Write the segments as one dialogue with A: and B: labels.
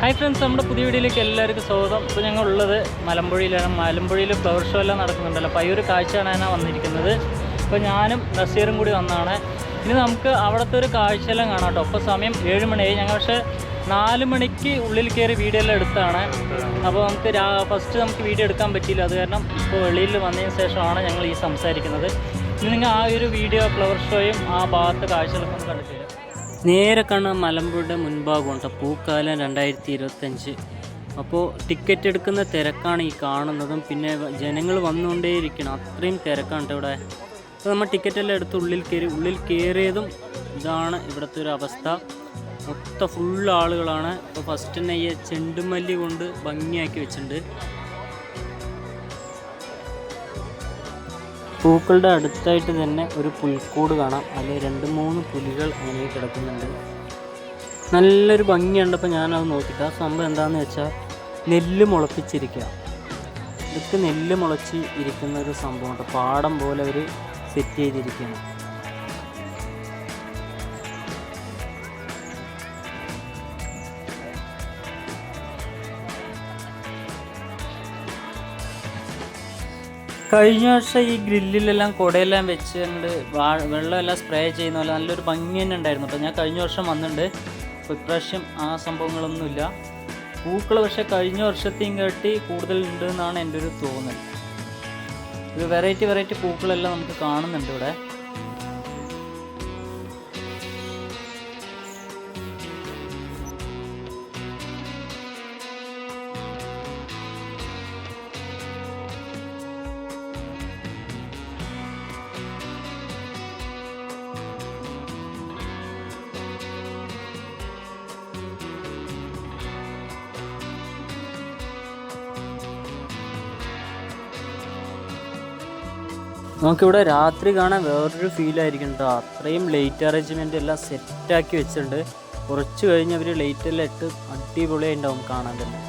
A: Hi friends നമ്മുടെ പുതിയ വീഡിയോയിലേക്ക് എല്ലാവർക്കും സ്വാഗതം. ഇപ്പോൾ ഞങ്ങൾ ഉള്ളത് മലമ്പുഴയിലാണ്. മലമ്പുഴയിൽ ഫ്ലവർ ഷോ എല്ലാം നടക്കുന്നുണ്ടല്ലോ. അപ്പോൾ ഈ ഒരു കാഴ്ചയാണ് കാണാനാണ് വന്നിരിക്കുന്നത്. ഇപ്പോൾ ഞാനും നസീറും കൂടി വന്നതാണ് ഇനി നമുക്ക് അവിടുത്തെ ഒരു കാഴ്ചയെല്ലാം കാണാം കേട്ടോ. അപ്പോൾ സമയം ഏഴ് മണിയായി. ഞങ്ങൾ പക്ഷേ നാല് മണിക്ക് ഉള്ളിൽ കയറി വീഡിയോ എല്ലാം എടുത്താണ്. അപ്പോൾ നമുക്ക് ഫസ്റ്റ് നമുക്ക് വീഡിയോ എടുക്കാൻ പറ്റിയില്ല. അത് കാരണം ഇപ്പോൾ വെളിയിൽ വന്നതിന് ശേഷമാണ് ഞങ്ങൾ ഈ സംസാരിക്കുന്നത്. ഇനി നിങ്ങൾ ആ ഒരു വീഡിയോ ഫ്ലവർ ഷോയും ആ ഭാഗത്തെ കാഴ്ചകളൊക്കെ ഒന്ന് കണ്ടിട്ട് വരാം നേരെ കാണുന്ന മലമ്പുഴയുടെ മുൻഭാഗം ഉണ്ട് പൂക്കാലം രണ്ടായിരത്തി ഇരുപത്തഞ്ച് അപ്പോൾ ടിക്കറ്റ് എടുക്കുന്ന തിരക്കാണ് ഈ കാണുന്നതും. പിന്നെ ജനങ്ങൾ വന്നുകൊണ്ടേയിരിക്കണം. അത്രയും തിരക്കാണ് ഇവിടെ. അപ്പോൾ നമ്മൾ ടിക്കറ്റെല്ലാം എടുത്ത് ഉള്ളിൽ കയറി ഉള്ളിൽ കയറിയതും ഇതാണ് ഇവിടുത്തെ ഒരു അവസ്ഥ. മൊത്തം ഫുൾ ആളുകളാണ്. അപ്പോൾ ഫസ്റ്റ് തന്നെ ഈ ചെണ്ടുമല്ലി കൊണ്ട് ഭംഗിയാക്കി വെച്ചിട്ടുണ്ട്. പൂക്കളുടെ അടുത്തായിട്ട് തന്നെ ഒരു പുൽക്കൂട് കാണാം. അതിൽ രണ്ട് മൂന്ന് പുലികൾ അങ്ങനെ കിടക്കുന്നുണ്ട്. നല്ലൊരു ഭംഗിയുണ്ട് അപ്പോൾ ഞാനത് നോക്കിയിട്ട്. ആ സംഭവം എന്താണെന്ന് വെച്ചാൽ നെല്ല് മുളപ്പിച്ചിരിക്കുക ഇതൊക്കെ നെല്ല് മുളച്ച് ഇരിക്കുന്ന ഒരു സംഭവമുണ്ട് പാടം പോലെ അവർ സെറ്റ് ചെയ്തിരിക്കുകയാണ് കഴിഞ്ഞ വർഷം ഈ ഗ്രില്ലിലെല്ലാം കുടയെല്ലാം വെച്ചുകൊണ്ട് വാ വെള്ളമെല്ലാം സ്പ്രേ ചെയ്യുന്ന പോലെ നല്ലൊരു ഭംഗി തന്നെ ഉണ്ടായിരുന്നു അപ്പോൾ ഞാൻ കഴിഞ്ഞ വർഷം വന്നിട്ടുണ്ട്. അപ്പോൾ ഇപ്രാവശ്യം ആ സംഭവങ്ങളൊന്നുമില്ല. പൂക്കൾ പക്ഷേ കഴിഞ്ഞ വർഷത്തെയും കേട്ടി കൂടുതൽ ഉണ്ട് എന്നാണ് എന്റെ ഒരു തോന്നൽ. ഒരു വെറൈറ്റി വെറൈറ്റി പൂക്കളെല്ലാം നമുക്ക് കാണുന്നുണ്ട് ഇവിടെ. നമുക്കിവിടെ രാത്രി കാണാൻ വേറൊരു ഫീലായിരിക്കും കേട്ടോ അത്രയും ലൈറ്റ് അറേഞ്ച്മെന്റ് എല്ലാം സെറ്റാക്കി വെച്ചിട്ടുണ്ട്. കുറച്ച് കഴിഞ്ഞ് അവർ ലൈറ്റ് എല്ലാം ഇട്ട് അടിപൊളിയായി ഉണ്ടാവും കാണാൻ തന്നെ.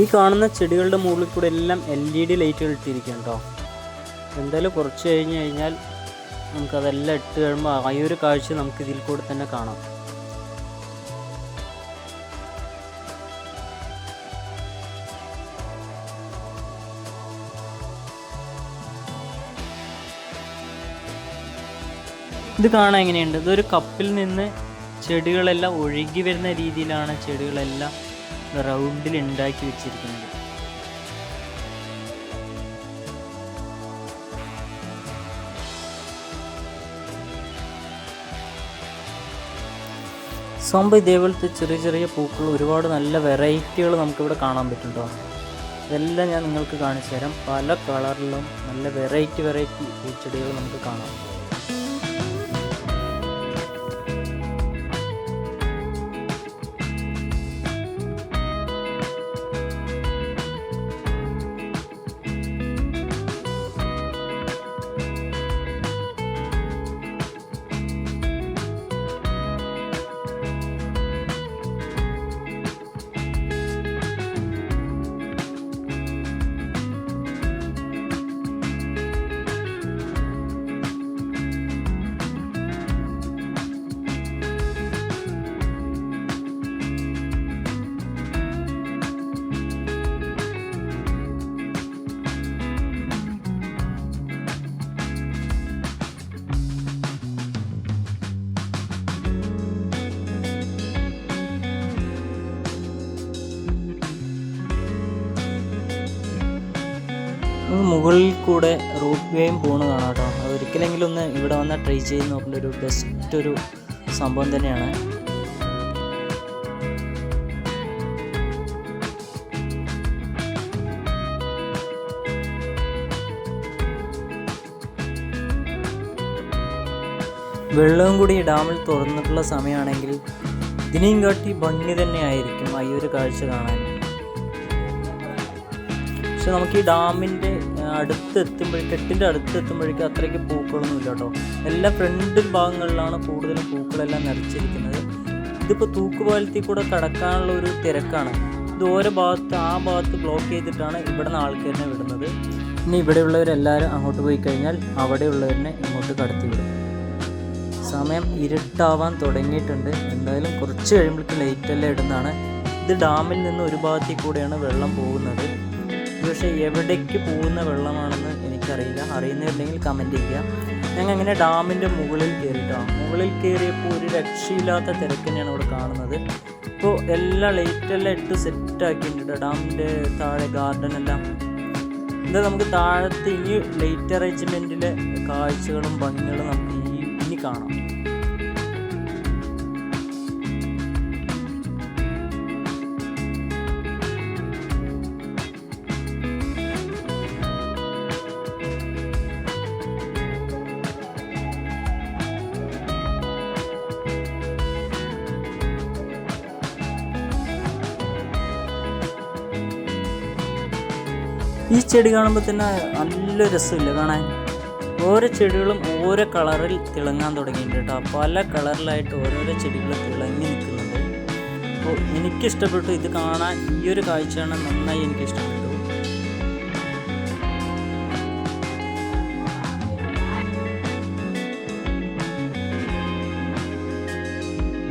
A: ഈ കാണുന്ന ചെടികളുടെ മുകളിൽ കൂടെ എല്ലാം എൽ ഇ ഡി ലൈറ്റുകൾ ഇട്ടിരിക്കും കേട്ടോ എന്തായാലും കുറച്ച് കഴിഞ്ഞ് കഴിഞ്ഞാൽ നമുക്കതെല്ലാം ഇട്ട് കഴിയുമ്പോൾ ആ ഒരു കാഴ്ച നമുക്ക് ഇതിൽ കൂടെ തന്നെ കാണാം. ഇത് കാണാൻ എങ്ങനെയുണ്ട്? ഇതൊരു കപ്പിൽ നിന്ന് ചെടികളെല്ലാം ഒഴുകി വരുന്ന രീതിയിലാണ് ചെടികളെല്ലാം റൗണ്ടിൽ ഉണ്ടാക്കി വെച്ചിരിക്കുന്നത്. സംഭവം ഇതേപോലത്തെ ചെറിയ ചെറിയ പൂക്കൾ ഒരുപാട് നല്ല വെറൈറ്റികൾ നമുക്കിവിടെ കാണാൻ പറ്റും ഇതെല്ലാം ഞാൻ നിങ്ങൾക്ക് കാണിച്ചു തരാം പല കളറിലും നല്ല വെറൈറ്റി വെറൈറ്റി പൂച്ചെടികൾ നമുക്ക് കാണാം. മുകളിൽ കൂടെ റൂട്ട് വേയും പോണ് കാണാം കേട്ടോ. അത് ഒരിക്കലെങ്കിലും ഒന്ന് ഇവിടെ വന്നാൽ ട്രൈ ചെയ്ത് നോക്കേണ്ട ഒരു ബെസ്റ്റ് ഒരു സംഭവം തന്നെയാണ്. വെള്ളവും കൂടി ഡാമിൽ തുറന്നിട്ടുള്ള സമയമാണെങ്കിൽ ഇതിനെയും കാട്ടി ഭംഗി തന്നെയായിരിക്കും ഈ ഒരു കാഴ്ച കാണാൻ. പക്ഷെ നമുക്ക് ഈ ഡാമിന്റെ അടുത്ത് എത്തുമ്പോഴേക്കും കെട്ടിന്റെ അടുത്ത് എത്തുമ്പോഴേക്കും അത്രയ്ക്ക് പൂക്കളൊന്നും ഇല്ല കേട്ടോ എല്ലാ ഫ്രണ്ട് ഭാഗങ്ങളിലാണ് കൂടുതലും പൂക്കളെല്ലാം നിറച്ചിരിക്കുന്നത്. ഇതിപ്പോൾ തൂക്കുപാലത്തിൽ കൂടെ കടക്കാനുള്ള ഒരു തിരക്കാണ്. ഇത് ഓരോ ഭാഗത്ത് ആ ഭാഗത്ത് ബ്ലോക്ക് ചെയ്തിട്ടാണ് ഇവിടെ നിന്ന് ആൾക്കാരിനെ വിടുന്നത്. ഇനി ഇവിടെയുള്ളവരെല്ലാവരും അങ്ങോട്ട് പോയി കഴിഞ്ഞാൽ അവിടെയുള്ളവരിനെ ഇങ്ങോട്ട് കടത്തി വിടും. സമയം ഇരുട്ടാവാൻ തുടങ്ങിയിട്ടുണ്ട്. എന്തായാലും കുറച്ച് കഴിയുമ്പോഴേക്കും ലൈറ്റെല്ലാം ഇടുന്നതാണ്. ഇത് ഡാമിൽ നിന്ന് ഒരു ഭാഗത്തിൽ കൂടെയാണ് വെള്ളം പോകുന്നത്. പക്ഷേ എവിടേക്ക് പോകുന്ന വെള്ളമാണെന്ന് എനിക്കറിയില്ല. അറിയുന്നുണ്ടെങ്കിൽ കമന്റ് ചെയ്യുക. ഞങ്ങൾ അങ്ങനെ ഡാമിന്റെ മുകളിൽ കയറിയിട്ടാണ് മുകളിൽ കയറിയപ്പോൾ ഒരു രക്ഷയില്ലാത്ത തിരക്ക് തന്നെയാണ് ഇവിടെ കാണുന്നത്. ഇപ്പോൾ എല്ലാ ലൈറ്റെല്ലാം ഇട്ട് സെറ്റാക്കിയിട്ടുണ്ട് ഡാമിന്റെ താഴെ ഗാർഡൻ എല്ലാം. ഇത് നമുക്ക് താഴത്തെ ഈ ലൈറ്റ് അറേഞ്ച്മെന്റിലെ കാഴ്ചകളും ഭംഗികളും നമുക്ക് ഈ ഇനി കാണാം. ഈ ചെടി കാണുമ്പോൾ തന്നെ നല്ല രസമില്ല കാണാൻ? ഓരോ ചെടികളും ഓരോ കളറിൽ തിളങ്ങാൻ തുടങ്ങിയിട്ടുണ്ട് കേട്ടോ. പല കളറിലായിട്ട് ഓരോരോ ചെടികൾ തിളങ്ങി നിൽക്കുന്നുണ്ട്. അപ്പോൾ എനിക്കിഷ്ടപ്പെട്ടു ഇത് കാണാൻ. ഈ ഒരു കാഴ്ചയാണ് നന്നായി എനിക്കിഷ്ടപ്പെട്ടു